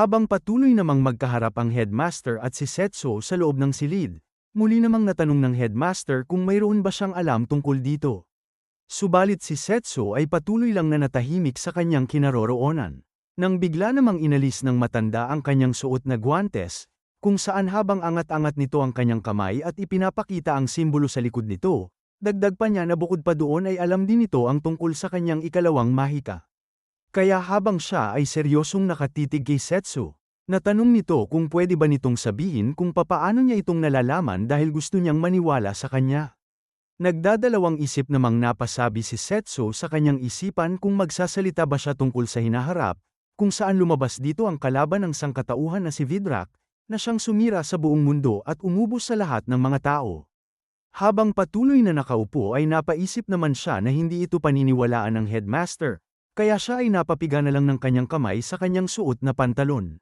Habang patuloy namang magkaharap ang headmaster at si Setso sa loob ng silid, muli namang natanong ng headmaster kung mayroon ba siyang alam tungkol dito. Subalit si Setso ay patuloy lang na natahimik sa kanyang kinaroroonan. Nang bigla namang inalis ng matanda ang kanyang suot na guantes, kung saan habang angat-angat nito ang kanyang kamay at ipinapakita ang simbolo sa likod nito, dagdag pa niya na bukod pa doon ay alam din nito ang tungkol sa kanyang ikalawang mahika. Kaya habang siya ay seryosong nakatitig kay Setsu, natanong nito kung pwede ba nitong sabihin kung papaano niya itong nalalaman dahil gusto niyang maniwala sa kanya. Nagdadalawang isip namang napasabi si Setsu sa kanyang isipan kung magsasalita ba siya tungkol sa hinaharap, kung saan lumabas dito ang kalaban ng sangkatauhan na si Vidrak, na siyang sumira sa buong mundo at umubos sa lahat ng mga tao. Habang patuloy na nakaupo ay napaisip naman siya na hindi ito paniniwalaan ng headmaster, kaya siya ay napapiga na lang ng kanyang kamay sa kanyang suot na pantalon.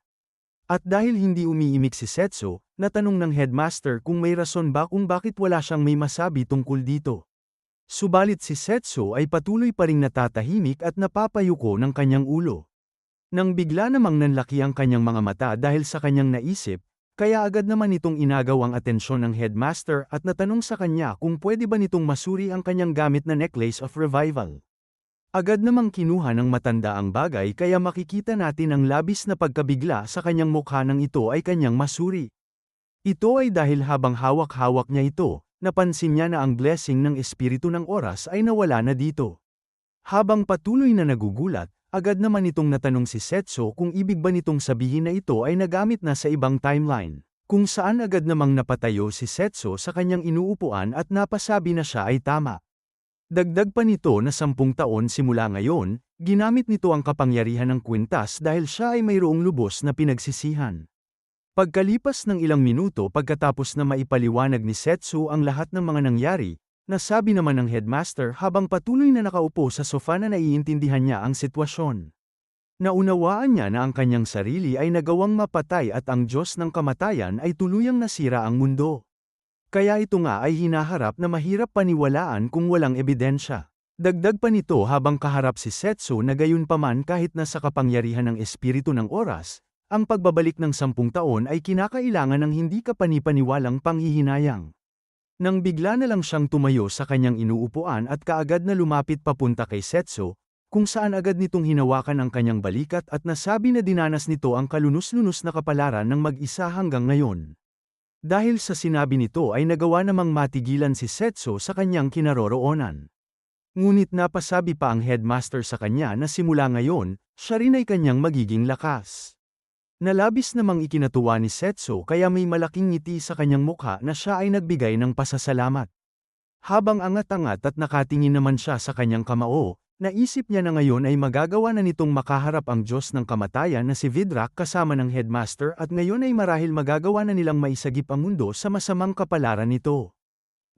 At dahil hindi umiimik si Setso, natanong ng headmaster kung may rason ba kung bakit wala siyang may masabi tungkol dito. Subalit si Setso ay patuloy pa ring natatahimik at napapayuko ng kanyang ulo. Nang bigla namang nanlaki ang kanyang mga mata dahil sa kanyang naisip, kaya agad naman itong inagaw ang atensyon ng headmaster at natanong sa kanya kung pwede ba nitong masuri ang kanyang gamit na necklace of revival. Agad namang kinuha ng matanda ang bagay kaya makikita natin ang labis na pagkabigla sa kanyang mukha nang ito ay kanyang masuri. Ito ay dahil habang hawak-hawak niya ito, napansin niya na ang blessing ng espiritu ng oras ay nawala na dito. Habang patuloy na nagugulat, agad naman itong natanong si Setso kung ibig ba nitong sabihin na ito ay nagamit na sa ibang timeline. Kung saan agad namang napatayo si Setso sa kanyang inuupuan at napasabi na siya ay tama. Dagdag pa nito na sampung taon simula ngayon, ginamit nito ang kapangyarihan ng kwintas dahil siya ay mayroong lubos na pinagsisihan. Pagkalipas ng ilang minuto pagkatapos na maipaliwanag ni Setsu ang lahat ng mga nangyari, nasabi naman ng headmaster habang patuloy na nakaupo sa sofa na naiintindihan niya ang sitwasyon. Naunawaan niya na ang kanyang sarili ay nagawang mapatay at ang Diyos ng kamatayan ay tuluyang nasira ang mundo. Kaya ito nga ay hinaharap na mahirap paniwalaan kung walang ebidensya. Dagdag pa nito habang kaharap si Setsu na gayon paman kahit na sa kapangyarihan ng espiritu ng oras, ang pagbabalik ng sampung taon ay kinakailangan ng hindi kapanipaniwalang panghihinayang. Nang bigla na lang siyang tumayo sa kanyang inuupuan at kaagad na lumapit papunta kay Setsu, kung saan agad nitong hinawakan ang kanyang balikat at nasabi na dinanas nito ang kalunos-lunos na kapalaran ng mag-isa hanggang ngayon. Dahil sa sinabi nito ay nagawa namang matigilan si Setso sa kanyang kinaroroonan. Ngunit napasabi pa ang headmaster sa kanya na simula ngayon, siya rin ay kanyang magiging lakas. Nalabis namang ikinatuwa ni Setso kaya may malaking ngiti sa kanyang mukha na siya ay nagbigay ng pasasalamat. Habang angat-angat at nakatingin naman siya sa kanyang kamao, Naisip niya na ngayon ay magagawa na nitong makaharap ang Diyos ng kamatayan na si Vidrak kasama ng headmaster at ngayon ay marahil magagawa na nilang maisagip ang mundo sa masamang kapalaran nito.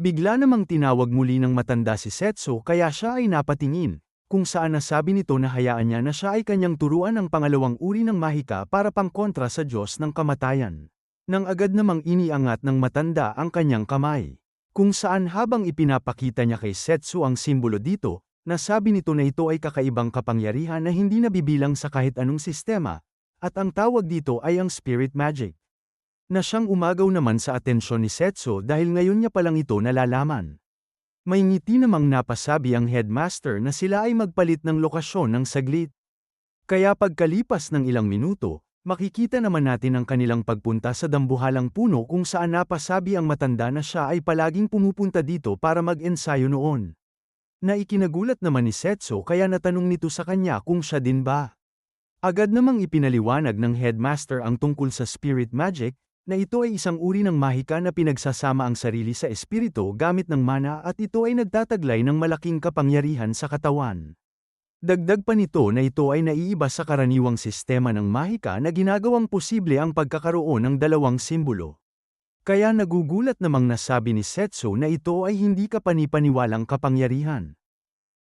Bigla namang tinawag muli ng matanda si Setso kaya siya ay napatingin, kung saan nasabi nito na hayaan niya na siya ay kanyang turuan ng pangalawang uri ng mahika para pangkontra sa Diyos ng kamatayan. Nang agad namang iniangat ng matanda ang kanyang kamay. Kung saan habang ipinapakita niya kay Setsu ang simbolo dito, Nasabi nito na ito ay kakaibang kapangyarihan na hindi nabibilang sa kahit anong sistema, at ang tawag dito ay ang spirit magic. Na siyang umagaw naman sa atensyon ni Setso dahil ngayon niya palang ito nalalaman. May ngiti namang napasabi ang headmaster na sila ay magpalit ng lokasyon ng saglit. Kaya pagkalipas ng ilang minuto, makikita naman natin ang kanilang pagpunta sa dambuhalang puno kung saan napasabi ang matanda na siya ay palaging pumupunta dito para mag-ensayo noon na ikinagulat naman ni Setso kaya natanong nito sa kanya kung siya din ba. Agad namang ipinaliwanag ng headmaster ang tungkol sa spirit magic, na ito ay isang uri ng mahika na pinagsasama ang sarili sa espiritu gamit ng mana at ito ay nagtataglay ng malaking kapangyarihan sa katawan. Dagdag pa nito na ito ay naiiba sa karaniwang sistema ng mahika na ginagawang posible ang pagkakaroon ng dalawang simbolo. Kaya nagugulat namang nasabi ni Setso na ito ay hindi kapanipaniwalang kapangyarihan.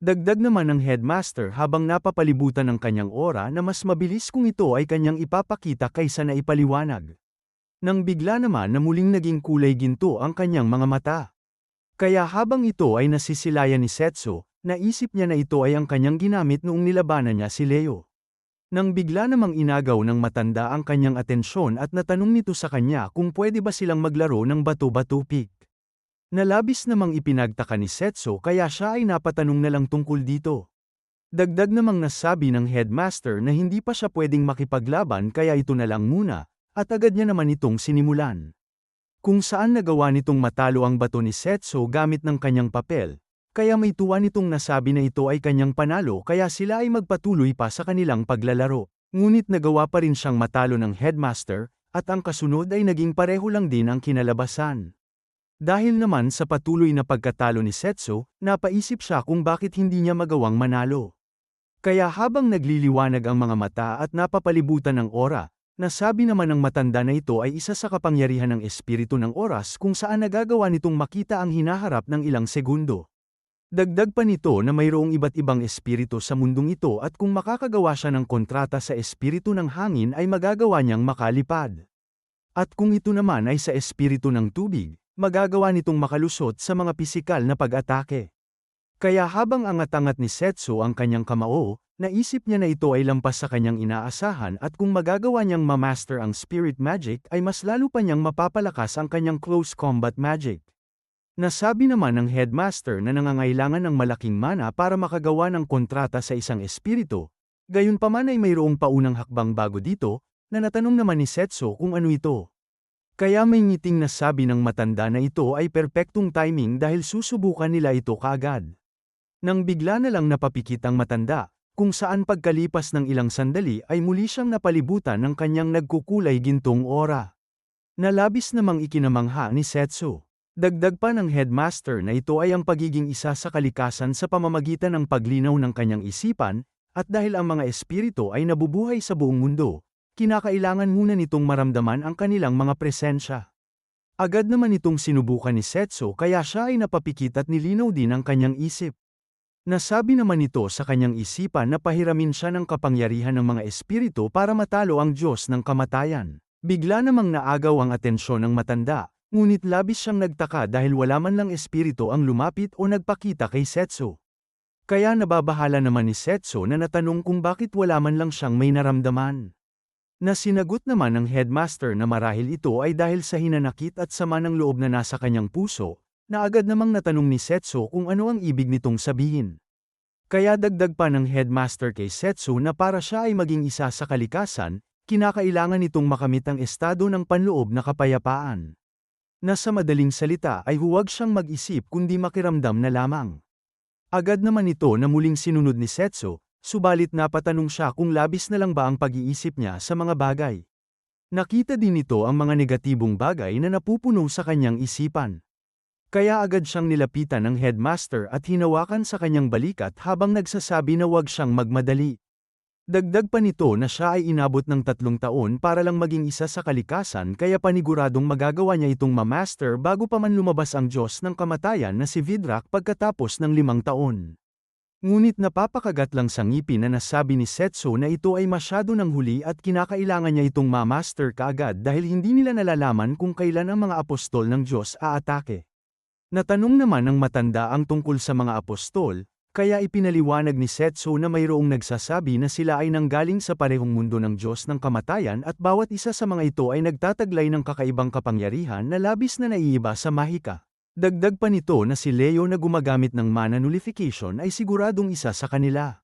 Dagdag naman ng headmaster habang napapalibutan ng kanyang ora na mas mabilis kung ito ay kanyang ipapakita kaysa na ipaliwanag. Nang bigla naman na muling naging kulay ginto ang kanyang mga mata. Kaya habang ito ay nasisilayan ni Setso, naisip niya na ito ay ang kanyang ginamit noong nilabanan niya si Leo. Nang bigla namang inagaw ng matanda ang kanyang atensyon at natanong nito sa kanya kung pwede ba silang maglaro ng bato-bato pick. Nalabis namang ipinagtaka ni Setso kaya siya ay napatanong na lang tungkol dito. Dagdag namang nasabi ng headmaster na hindi pa siya pwedeng makipaglaban kaya ito na lang muna, at agad niya naman itong sinimulan. Kung saan nagawa nitong matalo ang bato ni Setso gamit ng kanyang papel, kaya may tuwa nitong nasabi na ito ay kanyang panalo kaya sila ay magpatuloy pa sa kanilang paglalaro. Ngunit nagawa pa rin siyang matalo ng headmaster, at ang kasunod ay naging pareho lang din ang kinalabasan. Dahil naman sa patuloy na pagkatalo ni Setso, napaisip siya kung bakit hindi niya magawang manalo. Kaya habang nagliliwanag ang mga mata at napapalibutan ng ora, nasabi naman ng matanda na ito ay isa sa kapangyarihan ng espiritu ng oras kung saan nagagawa nitong makita ang hinaharap ng ilang segundo. Dagdag pa nito na mayroong iba't ibang espiritu sa mundong ito at kung makakagawa siya ng kontrata sa espiritu ng hangin ay magagawa niyang makalipad. At kung ito naman ay sa espiritu ng tubig, magagawa nitong makalusot sa mga pisikal na pag-atake. Kaya habang angat-angat ni Setsu ang kanyang kamao, naisip niya na ito ay lampas sa kanyang inaasahan at kung magagawa niyang mamaster ang spirit magic ay mas lalo pa niyang mapapalakas ang kanyang close combat magic. Nasabi naman ng headmaster na nangangailangan ng malaking mana para makagawa ng kontrata sa isang espiritu, gayunpaman ay mayroong paunang hakbang bago dito, na natanong naman ni Setso kung ano ito. Kaya may ngiting nasabi ng matanda na ito ay perpektong timing dahil susubukan nila ito kaagad. Nang bigla na lang napapikit ang matanda, kung saan pagkalipas ng ilang sandali ay muli siyang napalibutan ng kanyang nagkukulay gintong ora. Nalabis namang ikinamangha ni Setsu. Dagdag pa ng headmaster na ito ay ang pagiging isa sa kalikasan sa pamamagitan ng paglinaw ng kanyang isipan, at dahil ang mga espiritu ay nabubuhay sa buong mundo, kinakailangan muna nitong maramdaman ang kanilang mga presensya. Agad naman itong sinubukan ni Setso kaya siya ay napapikit at nilinaw din ang kanyang isip. Nasabi naman ito sa kanyang isipan na pahiramin siya ng kapangyarihan ng mga espiritu para matalo ang Diyos ng kamatayan. Bigla namang naagaw ang atensyon ng matanda, Ngunit labis siyang nagtaka dahil wala man lang espiritu ang lumapit o nagpakita kay Setsu. Kaya nababahala naman ni Setsu na natanong kung bakit wala man lang siyang may naramdaman. Na sinagot naman ng headmaster na marahil ito ay dahil sa hinanakit at sama ng loob na nasa kanyang puso, na agad namang natanong ni Setsu kung ano ang ibig nitong sabihin. Kaya dagdag pa ng headmaster kay Setsu na para siya ay maging isa sa kalikasan, kinakailangan nitong makamit ang estado ng panloob na kapayapaan na sa madaling salita ay huwag siyang mag-isip kundi makiramdam na lamang. Agad naman ito na muling sinunod ni Setso, subalit napatanong siya kung labis na lang ba ang pag-iisip niya sa mga bagay. Nakita din nito ang mga negatibong bagay na napupuno sa kanyang isipan. Kaya agad siyang nilapitan ng headmaster at hinawakan sa kanyang balikat habang nagsasabi na huwag siyang magmadali. Dagdag pa nito na siya ay inabot ng tatlong taon para lang maging isa sa kalikasan kaya paniguradong magagawa niya itong mamaster bago pa man lumabas ang Diyos ng kamatayan na si Vidrak pagkatapos ng limang taon. Ngunit napapakagat lang sa ngipin na nasabi ni Setso na ito ay masyado ng huli at kinakailangan niya itong mamaster kaagad dahil hindi nila nalalaman kung kailan ang mga apostol ng Diyos aatake. Natanong naman ng matanda ang tungkol sa mga apostol, kaya ipinaliwanag ni Setsu na mayroong nagsasabi na sila ay nanggaling sa parehong mundo ng Diyos ng kamatayan at bawat isa sa mga ito ay nagtataglay ng kakaibang kapangyarihan na labis na naiiba sa mahika. Dagdag pa nito na si Leo na gumagamit ng mana nullification ay siguradong isa sa kanila.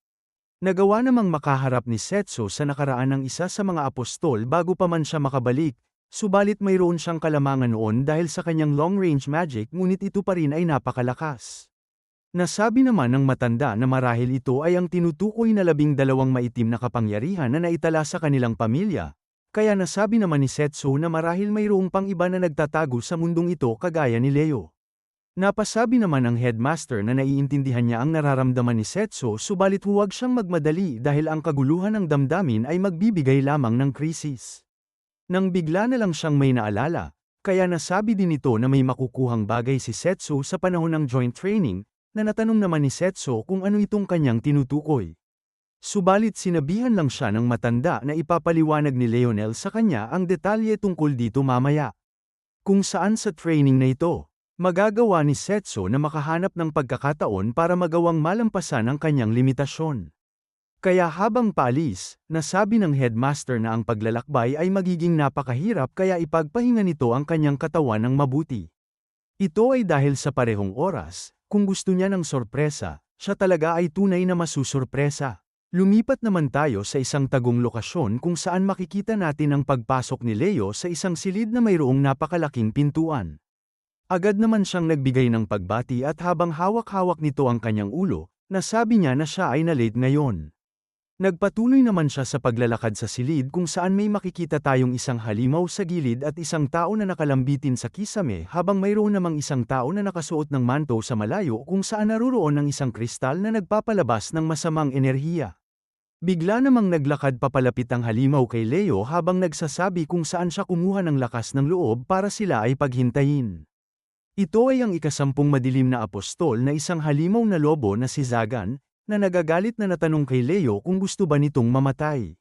Nagawa namang makaharap ni Setsu sa nakaraan ng isa sa mga apostol bago pa man siya makabalik, subalit mayroon siyang kalamangan noon dahil sa kanyang long-range magic ngunit ito pa rin ay napakalakas. Nasabi naman ng matanda na marahil ito ay ang tinutukoy na labing dalawang maitim na kapangyarihan na naitala sa kanilang pamilya, kaya nasabi naman ni Setsu na marahil mayroong pang iba na nagtatago sa mundong ito kagaya ni Leo. Napasabi naman ng headmaster na naiintindihan niya ang nararamdaman ni Setsu subalit huwag siyang magmadali dahil ang kaguluhan ng damdamin ay magbibigay lamang ng krisis. Nang bigla na lang siyang may naalala, kaya nasabi din ito na may makukuhang bagay si Setsu sa panahon ng joint training, na natanong naman ni Setso kung ano itong kanyang tinutukoy. Subalit sinabihan lang siya ng matanda na ipapaliwanag ni Leonel sa kanya ang detalye tungkol dito mamaya. Kung saan sa training na ito, magagawa ni Setso na makahanap ng pagkakataon para magawang malampasan ang kanyang limitasyon. Kaya habang paalis, nasabi ng headmaster na ang paglalakbay ay magiging napakahirap kaya ipagpahinga nito ang kanyang katawan ng mabuti. Ito ay dahil sa parehong oras, kung gusto niya ng sorpresa, siya talaga ay tunay na masusurpresa. Lumipat naman tayo sa isang tagong lokasyon kung saan makikita natin ang pagpasok ni Leo sa isang silid na mayroong napakalaking pintuan. Agad naman siyang nagbigay ng pagbati at habang hawak-hawak nito ang kanyang ulo, nasabi niya na siya ay na-late ngayon. Nagpatuloy naman siya sa paglalakad sa silid kung saan may makikita tayong isang halimaw sa gilid at isang tao na nakalambitin sa kisame habang mayroon namang isang tao na nakasuot ng manto sa malayo kung saan naruroon ang isang kristal na nagpapalabas ng masamang enerhiya. Bigla namang naglakad papalapit ang halimaw kay Leo habang nagsasabi kung saan siya kumuha ng lakas ng loob para sila ay paghintayin. Ito ay ang ikasampung madilim na apostol na isang halimaw na lobo na si Zagan, na nagagalit na natanong kay Leo kung gusto ba nitong mamatay.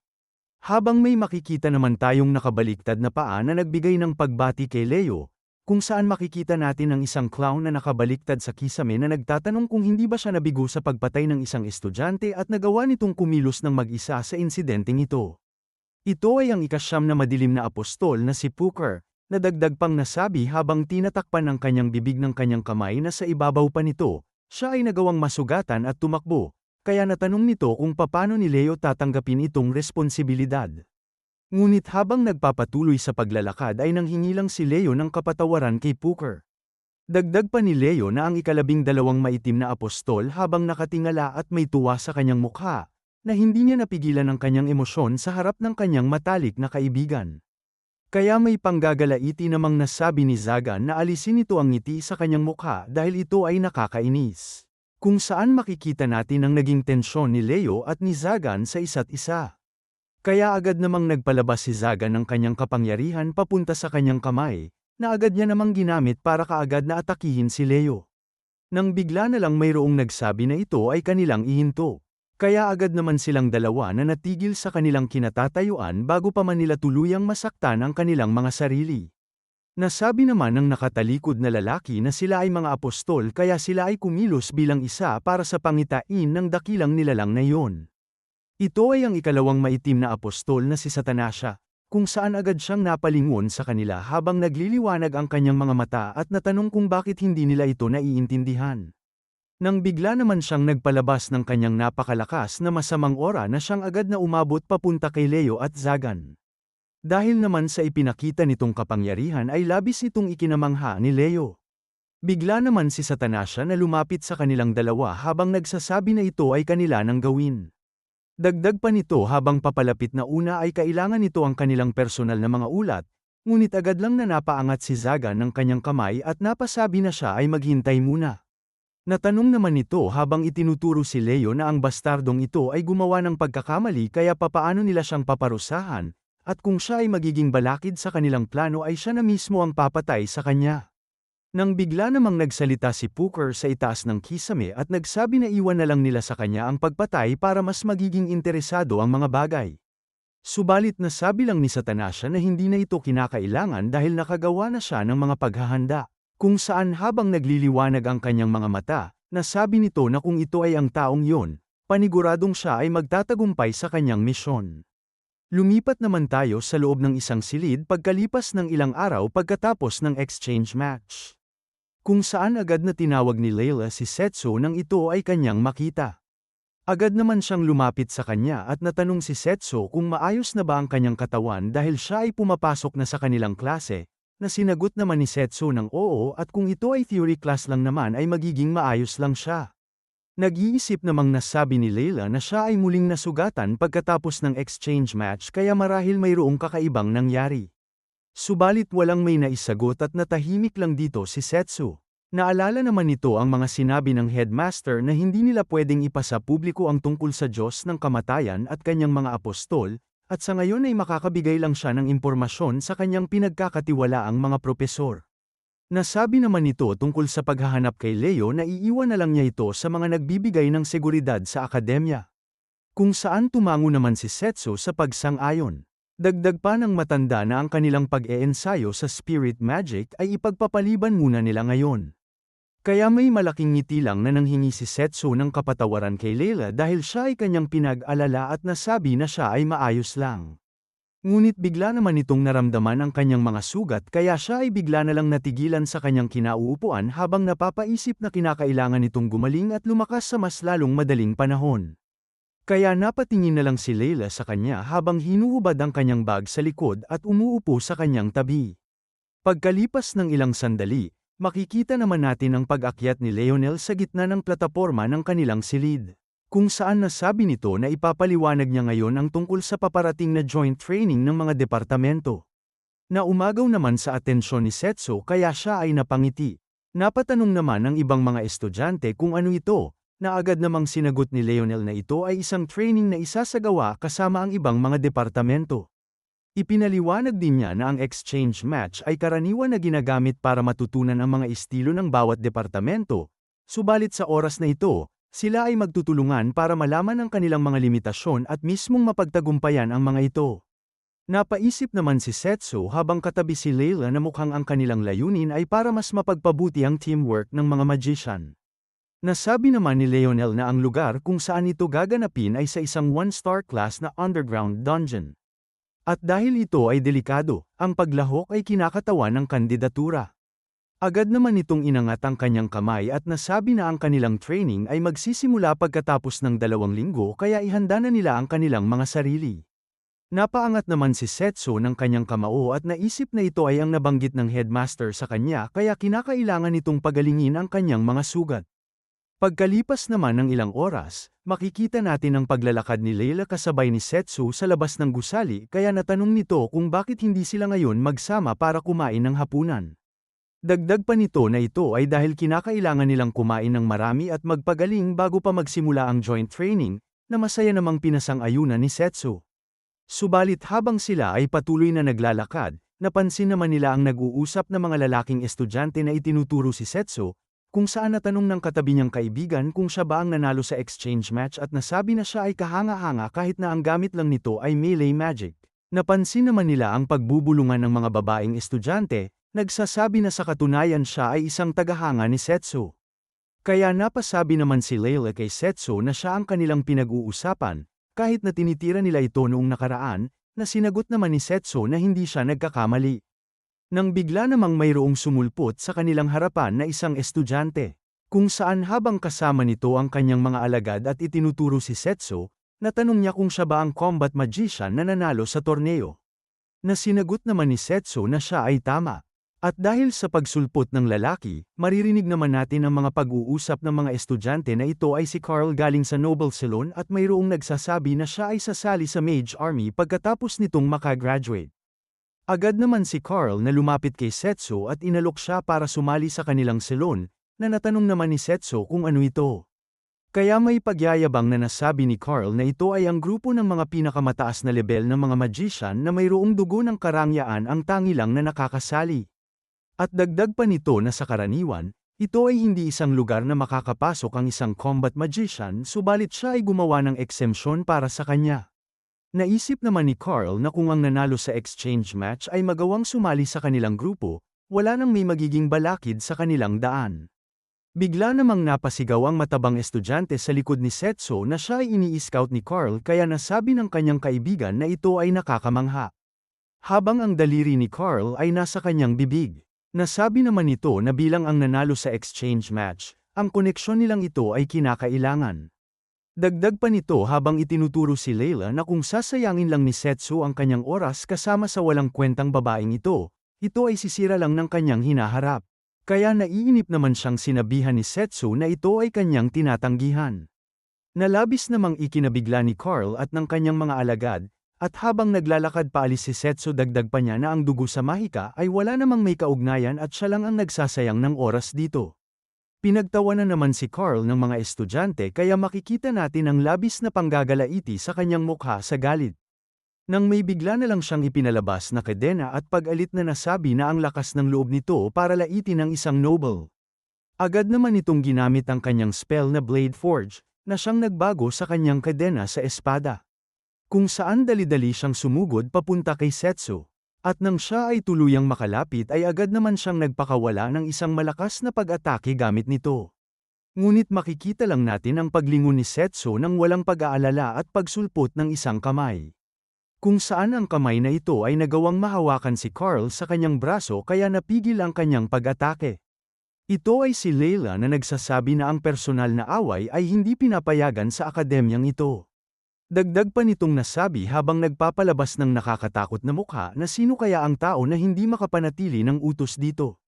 Habang may makikita naman tayong nakabaliktad na paa na nagbigay ng pagbati kay Leo, kung saan makikita natin ang isang clown na nakabaliktad sa kisame na nagtatanong kung hindi ba siya nabigo sa pagpatay ng isang estudyante at nagawa nitong kumilos ng mag-isa sa insidenteng ito. Ito ay ang ikasyam na madilim na apostol na si Puker, na dagdag pang nasabi habang tinatakpan ng kanyang bibig ng kanyang kamay na sa ibabaw pa nito, siya ay nagawang masugatan at tumakbo, kaya natanong nito kung paano ni Leo tatanggapin itong responsibilidad. Ngunit habang nagpapatuloy sa paglalakad ay nanghingi lang si Leo ng kapatawaran kay Puker. Dagdag pa ni Leo na ang ikalabing dalawang maitim na apostol habang nakatingala at may tuwa sa kanyang mukha, na hindi niya napigilan ang kanyang emosyon sa harap ng kanyang matalik na kaibigan. Kaya may panggagalaiti namang nasabi ni Zagan na alisin ito ang ngiti sa kanyang mukha dahil ito ay nakakainis. Kung saan makikita natin ang naging tensyon ni Leo at ni Zagan sa isa't isa. Kaya agad namang nagpalabas si Zagan ng kanyang kapangyarihan papunta sa kanyang kamay, na agad niya namang ginamit para kaagad na atakihin si Leo. Nang bigla na lang mayroong nagsabi na ito ay kanilang ihinto. Kaya agad naman silang dalawa na natigil sa kanilang kinatatayuan bago pa man nila tuluyang masaktan ang kanilang mga sarili. Nasabi naman ng nakatalikod na lalaki na sila ay mga apostol kaya sila ay kumilos bilang isa para sa pangitain ng dakilang nilalang na iyon. Ito ay ang ikalawang maitim na apostol na si Satanasya, kung saan agad siyang napalingon sa kanila habang nagliliwanag ang kanyang mga mata at natanong kung bakit hindi nila ito naiintindihan. Nang bigla naman siyang nagpalabas ng kanyang napakalakas na masamang ora na siyang agad na umabot papunta kay Leo at Zagan. Dahil naman sa ipinakita nitong kapangyarihan ay labis itong ikinamangha ni Leo. Bigla naman si Satanasya na lumapit sa kanilang dalawa habang nagsasabi na ito ay kanila nang gawin. Dagdag pa nito habang papalapit na una ay kailangan nito ang kanilang personal na mga ulat, ngunit agad lang na napaangat si Zagan ng kanyang kamay at napasabi na siya ay maghintay muna. Natanong naman nito habang itinuturo si Leo na ang bastardong ito ay gumawa ng pagkakamali kaya papaano nila siyang paparusahan, at kung siya ay magiging balakid sa kanilang plano ay siya na mismo ang papatay sa kanya. Nang bigla namang nagsalita si Puker sa itaas ng kisame at nagsabi na iwan na lang nila sa kanya ang pagpatay para mas magiging interesado ang mga bagay. Subalit nasabi lang ni Satanasya na hindi na ito kinakailangan dahil nakagawa na siya ng mga paghahanda. Kung saan habang nagliliwanag ang kanyang mga mata, nasabi nito na kung ito ay ang taong yon, paniguradong siya ay magtatagumpay sa kanyang misyon. Lumipat naman tayo sa loob ng isang silid pagkalipas ng ilang araw pagkatapos ng exchange match. Kung saan agad na tinawag ni Layla si Setsu nang ito ay kanyang makita. Agad naman siyang lumapit sa kanya at natanong si Setsu kung maayos na ba ang kanyang katawan dahil siya ay pumapasok na sa kanilang klase, na sinagot naman ni Setsu ng oo at kung ito ay theory class lang naman ay magiging maayos lang siya. Nag-iisip namang nasabi ni Leila na siya ay muling nasugatan pagkatapos ng exchange match kaya marahil mayroong kakaibang nangyari. Subalit walang may naisagot at natahimik lang dito si Setsu. Naalala naman nito ang mga sinabi ng headmaster na hindi nila pwedeng ipasa publiko ang tungkol sa Diyos ng kamatayan at kanyang mga apostol, at sa ngayon ay makakabigay lang siya ng impormasyon sa kanyang pinagkakatiwalaang mga propesor. Nasabi naman nito tungkol sa paghahanap kay Leo na iiwan na lang niya ito sa mga nagbibigay ng seguridad sa akademya. Kung saan tumango naman si Setsu sa pagsang-ayon. Dagdag pa ng matanda na ang kanilang pag-eensayo sa spirit magic ay ipagpapaliban muna nila ngayon. Kaya may malaking ngiti lang na nanghingi si Setsu ng kapatawaran kay Leila dahil siya ay kanyang pinag-alala at nasabi na siya ay maayos lang. Ngunit bigla naman itong naramdaman ang kanyang mga sugat kaya siya ay bigla na lang natigilan sa kanyang kinauupuan habang napapaisip na kinakailangan itong gumaling at lumakas sa mas lalong madaling panahon. Kaya napatingin na lang si Leila sa kanya habang hinuhubad ang kanyang bag sa likod at umuupo sa kanyang tabi. Pagkalipas ng ilang sandali, makikita naman natin ang pag-akyat ni Leonel sa gitna ng plataporma ng kanilang silid. Kung saan nasabi nito na ipapaliwanag niya ngayon ang tungkol sa paparating na joint training ng mga departamento. Na umagaw naman sa atensyon ni Setso kaya siya ay napangiti. Napatanong naman ng ibang mga estudyante kung ano ito, na agad namang sinagot ni Leonel na ito ay isang training na isasagawa kasama ang ibang mga departamento. Ipinaliwanag din niya na ang exchange match ay karaniwan na ginagamit para matutunan ang mga estilo ng bawat departamento, subalit sa oras na ito, sila ay magtutulungan para malaman ang kanilang mga limitasyon at mismong mapagtagumpayan ang mga ito. Napaisip naman si Setsu habang katabi si Leila na mukhang ang kanilang layunin ay para mas mapagpabuti ang teamwork ng mga magician. Nasabi naman ni Leonel na ang lugar kung saan ito gaganapin ay sa isang one-star class na underground dungeon. At dahil ito ay delikado, ang paglahok ay kinakatawan ng kandidatura. Agad naman itong inangat ang kanyang kamay at nasabi na ang kanilang training ay magsisimula pagkatapos ng dalawang linggo kaya ihanda na nila ang kanilang mga sarili. Napaangat naman si Setsu ng kanyang kamao at naisip na ito ay ang nabanggit ng headmaster sa kanya kaya kinakailangan itong pagalingin ang kanyang mga sugat. Pagkalipas naman ng ilang oras, makikita natin ang paglalakad ni Leila kasabay ni Setsu sa labas ng gusali kaya natanong nito kung bakit hindi sila ngayon magsama para kumain ng hapunan. Dagdag pa nito na ito ay dahil kinakailangan nilang kumain ng marami at magpagaling bago pa magsimula ang joint training, na masaya namang pinasang-ayunan ni Setsu. Subalit habang sila ay patuloy na naglalakad, napansin naman nila ang nag-uusap na mga lalaking estudyante na itinuturo si Setsu, kung saan natanong ng katabi niyang kaibigan kung siya ba ang nanalo sa exchange match at nasabi na siya ay kahanga-hanga kahit na ang gamit lang nito ay melee magic. Napansin naman nila ang pagbubulungan ng mga babaeng estudyante, nagsasabi na sa katunayan siya ay isang tagahanga ni Setsu. Kaya napasabi naman si Leila kay Setsu na siya ang kanilang pinag-uusapan, kahit na tinitira nila ito noong nakaraan, na sinagot naman ni Setsu na hindi siya nagkakamali. Nang bigla namang mayroong sumulpot sa kanilang harapan na isang estudyante, kung saan habang kasama nito ang kanyang mga alagad at itinuturo si Setsu, natanong niya kung siya ba ang combat magician na nanalo sa torneo. Na sinagot naman ni Setsu na siya ay tama. At dahil sa pagsulpot ng lalaki, maririnig naman natin ang mga pag-uusap ng mga estudyante na ito ay si Carl galing sa Noble Salon at mayroong nagsasabi na siya ay sasali sa Mage Army pagkatapos nitong makagraduate. Agad naman si Carl na lumapit kay Setsu at inalok siya para sumali sa kanilang salon, na natanong naman ni Setsu kung ano ito. Kaya may pagyayabang na nasabi ni Carl na ito ay ang grupo ng mga pinakamataas na level ng mga magician na mayroong dugo ng karangyaan ang tangi lang na nakakasali. At dagdag pa nito na sa karaniwan, ito ay hindi isang lugar na makakapasok ang isang combat magician subalit siya ay gumawa ng exemption para sa kanya. Naisip naman ni Carl na kung ang nanalo sa exchange match ay magawang sumali sa kanilang grupo, wala nang may magiging balakid sa kanilang daan. Bigla namang napasigaw ang matabang estudyante sa likod ni Setso na siya ay ini-scout ni Carl kaya nasabi ng kanyang kaibigan na ito ay nakakamangha. Habang ang daliri ni Carl ay nasa kanyang bibig, nasabi naman nito na bilang ang nanalo sa exchange match, ang koneksyon nilang ito ay kinakailangan. Dagdag pa nito habang itinuturo si Leila na kung sasayangin lang ni Setsu ang kanyang oras kasama sa walang kwentang babaeng ito, ito ay sisira lang ng kanyang hinaharap. Kaya naiinip naman siyang sinabihan ni Setsu na ito ay kanyang tinatanggihan. Nalabis namang ikinabigla ni Carl at ng kanyang mga alagad, at habang naglalakad paalis si Setsu dagdag pa niya na ang dugo sa mahika ay wala namang may kaugnayan at siya lang ang nagsasayang ng oras dito. Pinagtawanan naman si Carl ng mga estudyante kaya makikita natin ang labis na panggagalaiti sa kanyang mukha sa galit. Nang may bigla na lang siyang ipinalabas na kadena at pag-alit na nasabi na ang lakas ng loob nito para laitin ang isang noble. Agad naman itong ginamit ang kanyang spell na Blade Forge, na siyang nagbago sa kanyang kadena sa espada. Kung saan dali-dali siyang sumugod papunta kay Setsu. At nang siya ay tuluyang makalapit ay agad naman siyang nagpakawala ng isang malakas na pag-atake gamit nito. Ngunit makikita lang natin ang paglingon ni Setso nang walang pag-aalala at pagsulpot ng isang kamay. Kung saan ang kamay na ito ay nagawang mahawakan si Carl sa kanyang braso kaya napigil ang kanyang pag-atake. Ito ay si Leila na nagsasabi na ang personal na away ay hindi pinapayagan sa akademyang ito. Dagdag pa nitong nasabi habang nagpapalabas ng nakakatakot na mukha na sino kaya ang tao na hindi makapanatili ng utos dito.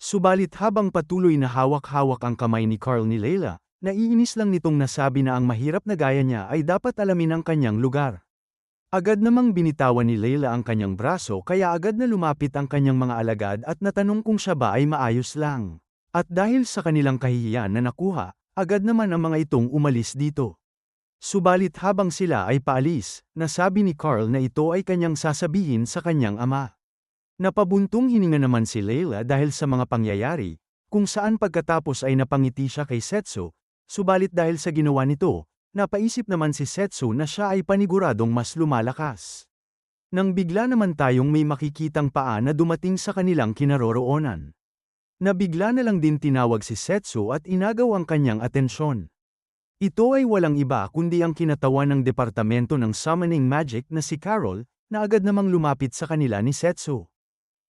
Subalit habang patuloy na hawak-hawak ang kamay ni Carl ni Leila, naiinis lang nitong nasabi na ang mahirap na gaya niya ay dapat alamin ang kanyang lugar. Agad namang binitawan ni Leila ang kanyang braso kaya agad na lumapit ang kanyang mga alagad at natanong kung siya ba ay maayos lang. At dahil sa kanilang kahihiyan na nakuha, agad naman ang mga itong umalis dito. Subalit habang sila ay paalis, nasabi ni Carl na ito ay kanyang sasabihin sa kanyang ama. Napabuntong hininga naman si Leila dahil sa mga pangyayari, kung saan pagkatapos ay napangiti siya kay Setsu, subalit dahil sa ginawa nito, napaisip naman si Setsu na siya ay paniguradong mas lumalakas. Nang bigla naman tayong may makikitang paa na dumating sa kanilang kinaroroonan. Nabigla na lang din tinawag si Setsu at inagaw ang kanyang atensyon. Ito ay walang iba kundi ang kinatawan ng Departamento ng Summoning Magic na si Carol, na agad namang lumapit sa kanila ni Setsu.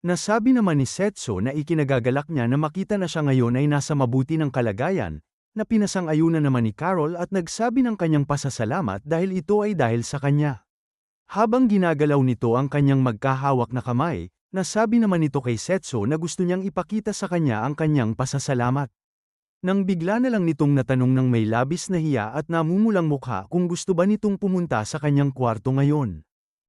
Nasabi naman ni Setsu na ikinagagalak niya na makita na siya ngayon ay nasa mabuti ng kalagayan, na pinasang-ayunan naman ni Carol at nagsabi ng kanyang pasasalamat dahil ito ay dahil sa kanya. Habang ginagalaw nito ang kanyang magkahawak na kamay, nasabi naman nito kay Setsu na gusto niyang ipakita sa kanya ang kanyang pasasalamat. Nang bigla na lang nitong natanong ng may labis na hiya at namumulang mukha kung gusto ba nitong pumunta sa kanyang kwarto ngayon.